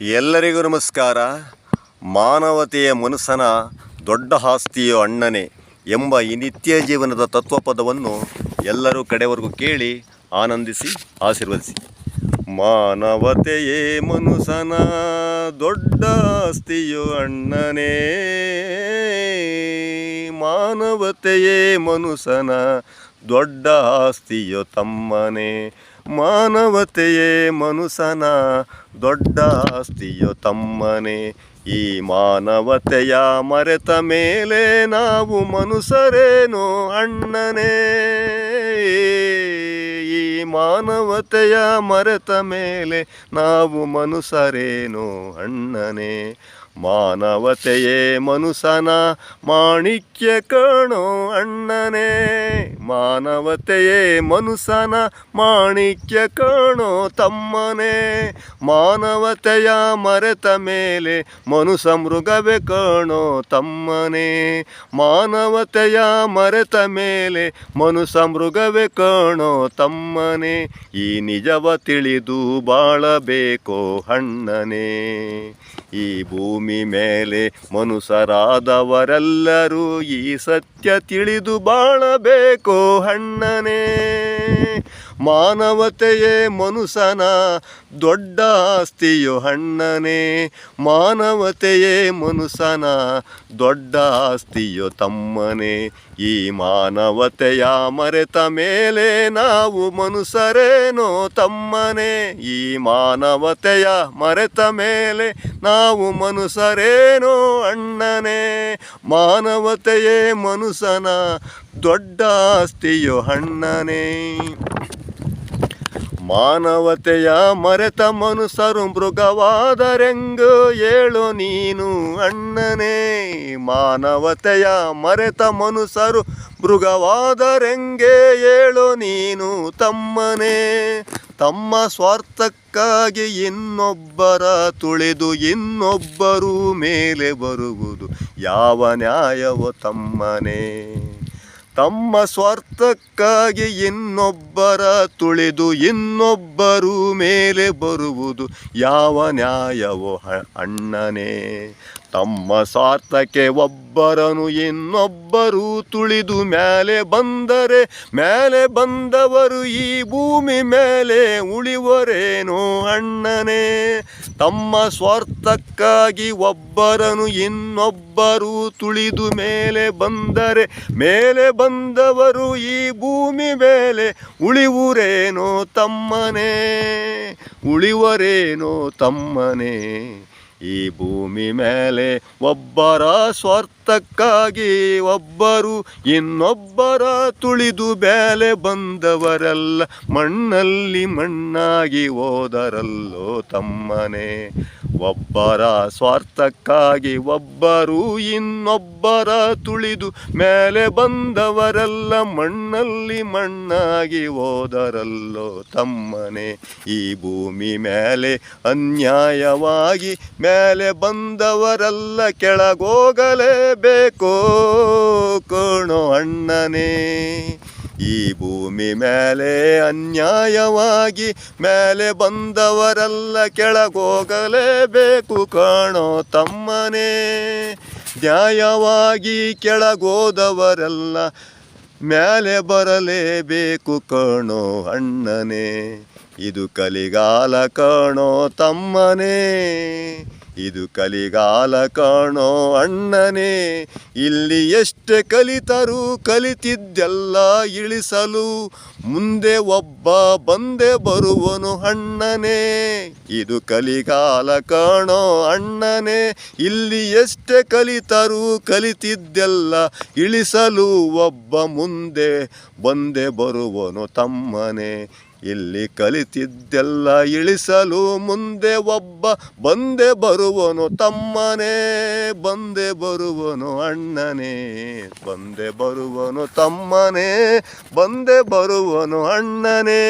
ಎಲ್ಲರಿಗೂ ನಮಸ್ಕಾರ. ಮಾನವತೆಯ ಮನಸ್ಸನ ದೊಡ್ಡ ಆಸ್ತಿಯು ಅಣ್ಣನೇ ಎಂಬ ಈ ನಿತ್ಯ ಜೀವನದ ತತ್ವಪದವನ್ನು ಎಲ್ಲರೂ ಕಡೆವರೆಗೂ ಕೇಳಿ ಆನಂದಿಸಿ, ಆಶೀರ್ವದಿಸಿ. ಮಾನವತೆಯೇ ಮನುಸನ ದೊಡ್ಡ ಆಸ್ತಿಯು ಅಣ್ಣನೇ, ಮಾನವತೆಯೇ ಮನುಷ್ಯನ ದೊಡ್ಡ ಆಸ್ತಿಯೋ ತಮ್ಮನೇ, ಮಾನವತೆಯೇ ಮನುಷ್ಯನ. ದೊಡ್ಡ ಆಸ್ತಿಯೋ ತಮ್ಮನೇ, ಈ ಮಾನವತೆಯ ಮರೆತ ಮೇಲೆ ನಾವು ಮನುಷ್ಯರೇನು ಅಣ್ಣನೇ? ಈ ಮಾನವತೆಯ ಮರೆತ ಮೇಲೆ ನಾವು ಮನುಷ್ಯರೇನು ಅಣ್ಣನೇ? ಮಾನವತೆಯೇ ಮನುಷ್ಯನ, ಮಾಣಿಕ್ಯ ಕಾಣೋ ಅಣ್ಣನೇ. ಮಾನವತೆಯೇ ಮನುಸನ ಮಾಣಿಕ್ಯ ಕಾಣೋ ತಮ್ಮನೇ. ಮಾನವತೆಯ ಮರೆತ ಮೇಲೆ ಮನುಸ ಮೃಗವೇ ಕಾಣೋ ತಮ್ಮನೇ. ಮಾನವತೆಯ ಮರೆತ ಮೇಲೆ ಮನುಸ ಮೃಗವೇ ಕಾಣೋ ತಮ್ಮನೇ. ಈ ನಿಜವ ತಿಳಿದು ಬಾಳಬೇಕೋ ಹಣ್ಣನೇ ಈ ಭೂಮಿ ಮೇಲೆ ಮನುಸರಾದವರೆಲ್ಲರೂ ಈ ಸತ್ಯ ತಿಳಿದು ಬಾಳಬೇಕೋ ಅಣ್ಣನೇ ಮಾನವತೆಯೇ ಮನುಷ್ಯನ ದೊಡ್ಡ ಆಸ್ತಿಯೋ ಹಣ್ಣನೇ ಮಾನವತೆಯೇ ಮನುಷ್ಯನ ದೊಡ್ಡ ಆಸ್ತಿಯೋ ತಮ್ಮನೇ. ಈ ಮಾನವತೆಯ ಮರೆತ ಮೇಲೆ ನಾವು ಮನುಷ್ಯರೇನೋ ತಮ್ಮನೇ. ಈ ಮಾನವತೆಯ ಮರೆತ ಮೇಲೆ ನಾವು ಮನುಷ್ಯರೇನೋ ಅಣ್ಣನೇ. ಮಾನವತೆಯೇ ಮನುಷ್ಯನ ದೊಡ್ಡ ಆಸ್ತಿಯೋ ಅಣ್ಣನೇ. ಮಾನವತೆಯ ಮರೆತ ಮನುಷ್ಯರು ಮೃಗವಾದರೆಂಗು ಏಳು ನೀನು ಅಣ್ಣನೇ. ಮಾನವತೆಯ ಮರೆತ ಮನುಷ್ಯರು ಮೃಗವಾದರೆಂಗೆ ಏಳು ನೀನು ತಮ್ಮನೇ. ತಮ್ಮ ಸ್ವಾರ್ಥಕ್ಕಾಗಿ ಇನ್ನೊಬ್ಬರ ತುಳಿದು ಇನ್ನೊಬ್ಬರು ಮೇಲೆ ಬರುವುದು ಯಾವ ನ್ಯಾಯವೋ ತಮ್ಮನೇ. ತಮ್ಮ ಸ್ವಾರ್ಥಕ್ಕಾಗಿ ಇನ್ನೊಬ್ಬರ ತುಳಿದು ಇನ್ನೊಬ್ಬರು ಮೇಲೆ ಬರುವುದು ಯಾವ ನ್ಯಾಯವೋ ಅಣ್ಣನೇ. ತಮ್ಮ ಸ್ವಾರ್ಥಕ್ಕೆ ಒಬ್ಬರನು ಇನ್ನೊಬ್ಬರು ತುಳಿದು ಮೇಲೆ ಬಂದರೆ ಮೇಲೆ ಬಂದವರು ಈ ಭೂಮಿ ಮೇಲೆ ಉಳಿವರೇನೋ ಅಣ್ಣನೇ. ತಮ್ಮ ಸ್ವಾರ್ಥಕ್ಕಾಗಿ ಒಬ್ಬರನು ಇನ್ನೊಬ್ಬರು ತುಳಿದು ಮೇಲೆ ಬಂದರೆ, ಮೇಲೆ ಬಂದವರು ಈ ಭೂಮಿ ಮೇಲೆ ಉಳಿವುರೇನೋ ತಮ್ಮನೇ. ಉಳಿವರೇನೋ ತಮ್ಮನೇ. ಈ ಭೂಮಿ ಮೇಲೆ ಒಬ್ಬರ ಸ್ವಾರ್ಥಕ್ಕಾಗಿ ಒಬ್ಬರು ಇನ್ನೊಬ್ಬರ ತುಳಿದು ಬೇಲೆ ಬಂದವರಲ್ಲ, ಮಣ್ಣಲ್ಲಿ ಮಣ್ಣಾಗಿ ಹೋದರಲ್ಲೋ ತಮ್ಮನೇ. ಒಬ್ಬರ ಸ್ವಾರ್ಥಕ್ಕಾಗಿ ಒಬ್ಬರು ಇನ್ನೊಬ್ಬರ ತುಳಿದು ಮೇಲೆ ಬಂದವರೆಲ್ಲ, ಮಣ್ಣಲ್ಲಿ ಮಣ್ಣಾಗಿ ಹೋದರಲ್ಲೋ ತಮ್ಮನೆ. ಈ ಭೂಮಿ ಮೇಲೆ ಅನ್ಯಾಯವಾಗಿ ಮೇಲೆ ಬಂದವರೆಲ್ಲ ಕೆಳಗೋಗಲೇಬೇಕೋ ಕೋಣೋ ಅಣ್ಣನೇ. ಈ ಭೂಮಿ ಮೇಲೆ ಅನ್ಯಾಯವಾಗಿ ಮೇಲೆ ಬಂದವರೆಲ್ಲ ಕೆಳಗೋಗಲೇಬೇಕು ಕಾಣೋ ತಮ್ಮನೇ. ನ್ಯಾಯವಾಗಿ ಕೆಳಗೋದವರೆಲ್ಲ ಮೇಲೆ ಬರಲೇಬೇಕು ಕಾಣೋ ಅಣ್ಣನೇ. ಇದು ಕಲಿಗಾಲ ಕಾಣೋ ತಮ್ಮನೇ. ಇದು ಕಲಿಗಾಲ ಕಾಣೋ ಅಣ್ಣನೇ, ಇಲ್ಲಿ ಎಷ್ಟು ಕಲಿತರು ಕಲಿತಿದ್ದೆಲ್ಲ ಇಳಿಸಲು ಮುಂದೆ ಒಬ್ಬ ಬಂದೆ ಬರುವನು ಅಣ್ಣನೇ. ಇದು ಕಲಿಗಾಲ ಕಾಣೋ ಅಣ್ಣನೇ, ಇಲ್ಲಿ ಎಷ್ಟು ಕಲಿತರು ಕಲಿತಿದ್ದೆಲ್ಲ ಇಳಿಸಲು ಒಬ್ಬ ಮುಂದೆ ಬಂದೆ ಬರುವನು ತಮ್ಮನೇ. ಇಲ್ಲಿ ಕಲಿತಿದ್ದೆಲ್ಲ ಇಳಿಸಲು ಮುಂದೆ ಒಬ್ಬ ಬಂದೆ ಬರುವನು ತಮ್ಮನೇ, ಬಂದೆ ಬರುವನು ಅಣ್ಣನೇ, ಬಂದೆ ಬರುವನು ತಮ್ಮನೇ, ಬಂದೆ ಬರುವನು ಅಣ್ಣನೇ.